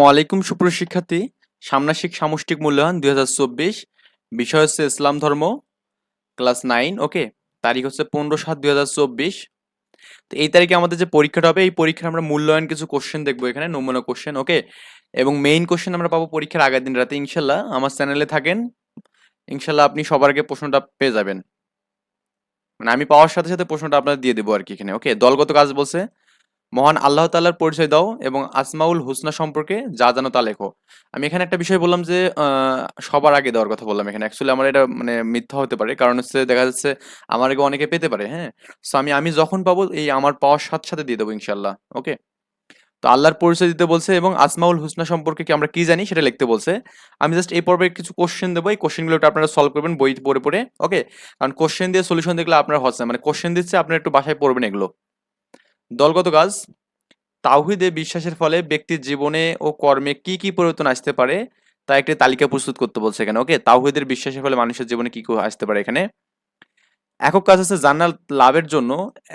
আসসালামু আলাইকুম, সুপ্রিয় শিক্ষার্থী। সামনাসিক সামষ্টিক মূল্যায়ন দুই হাজার চব্বিশ। বিষয় হচ্ছে ইসলাম ধর্ম, ক্লাস নাইন, ওকে? তারিখ হচ্ছে পনেরো সাত দুই তো এই তারিখে আমাদের যে পরীক্ষাটা হবে, এই পরীক্ষার আমরা মূল্যায়ন কিছু কোশ্চেন দেখব এখানে, নমুনা কোশ্চেন ওকে? এবং মেইন কোশ্চেন আমরা পাবো পরীক্ষার আগের দিন রাতে, ইনশাল্লাহ। আমার চ্যানেলে থাকেন। ইনশাল্লাহ আপনি সবার আগে প্রশ্নটা পেয়ে যাবেন। মানে আমি পাওয়ার সাথে সাথে প্রশ্নটা আপনাদের দিয়ে দেবো আর কি এখানে, ওকে? দলগত কাজ বলছে। মহান আল্লাহ তাল্লার পরিচয় দাও এবং আসমাউল হুসনা সম্পর্কে যা জানো তা লেখো। আমি এখানে একটা বিষয় বললাম যে সবার আগে দেওয়ার কথা বললাম এখানে। অ্যাকচুয়ালি আমার এটা মানে মিথ্যা হতে পারে। কারণ হচ্ছে দেখা যাচ্ছে আমার আগে অনেকে পেতে পারে হ্যাঁ? সো আমি আমি যখন পাবো, এই আমার পাওয়ার সাথে সাথে দিয়ে দেবো ইনশাল্লাহ ওকে তো আল্লাহর পরিচয় দিতে বলছে এবং আসমাউল হুসনা সম্পর্কে কি আমরা কি জানি সেটা লিখতে বলছে। আমি জাস্ট এই পর্বে কিছু কোশ্চেন দেবো। এই কোশ্চেনগুলো আপনারা সলভ করবেন বই পড়ে পড়ে ওকে কারণ কোশ্চেন দিয়ে সলিউশন দেখলে আপনার হচ্ছে মানে কোশ্চেন দিচ্ছে, আপনারা একটু বাসায় পড়বেন এগুলো। দলগত কাজ, তাওহিদে বিশ্বাসের ফলে ব্যক্তির জীবনে ও কর্মে কি কি পরিবর্তন আসতে পারে, তা একটি তালিকা প্রস্তুত করতে বলছে এখানে ওকে তাওহিদের বিশ্বাসের ফলে মানুষের জীবনে কি কি আসতে পারে এখানে? একক কাজ আছে জান্নাত লাভের জন্য,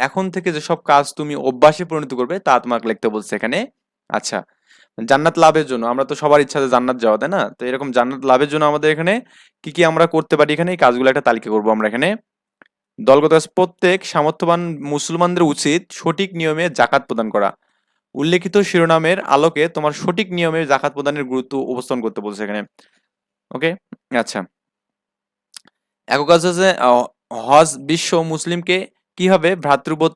এখন থেকে যেসব কাজ তুমি অভ্যাসে পরিণত করবে, তা তোমাকে লিখতে বলছে এখানে আচ্ছা জান্নাত লাভের জন্য, আমরা তো সবার ইচ্ছা আছে জান্নাত যাওয়া, তাই না? তো এরকম জান্নাত লাভের জন্য আমাদের এখানে কি কি আমরা করতে পারি এখানে, এই কাজগুলো একটা তালিকা করব আমরা এখানে। দলগত প্রত্যেক সামর্থ্যবান মুসলমানদের উচিত সঠিক নিয়মে জাকাত প্রদান করা। উল্লেখিত শিরোনামের আলোকে তোমার সঠিক নিয়মে জাকাত প্রদানের গুরুত্ব উপস্থাপন করতে বলছে এখানে। ওকে? আচ্ছা। একক কাজ হজ বিশ্ব মুসলিমকে কীভাবে ভ্রাতৃবোধ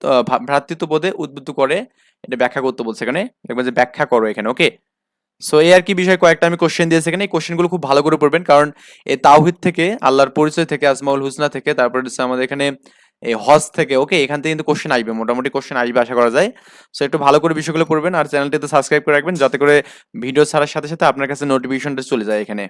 ভ্রাতৃত্ববোধে উদ্বুদ্ধ করে? এটা ব্যাখ্যা করতে বলছে এখানে। দেখবেন যে ব্যাখ্যা করো এখানে, ওকে? সো এই আর কি বিষয়ে কয়েকটা আমি কোশ্চেন দিয়েছি এখানে। এই কোশ্চেনগুলো খুব ভালো করে পড়বেন, কারণ এই তাওহিদ থেকে, আল্লাহর পরিচয় থেকে, আজমাউল হুসনা থেকে, তারপরে হচ্ছে আমাদের এখানে এই হজ থেকে ওকে এখান থেকে কিন্তু কোশ্চেন আসবে, মোটামুটি কোশ্চেন আসবে আশা করা যায়। সো একটু ভালো করে বিষয়গুলো পড়বেন, আর চ্যানেলটিতে সাবস্ক্রাইব করে রাখবেন, যাতে করে ভিডিও ছাড়ার সাথে সাথে আপনার কাছে নোটিফিকেশনটা চলে যায় এখানে।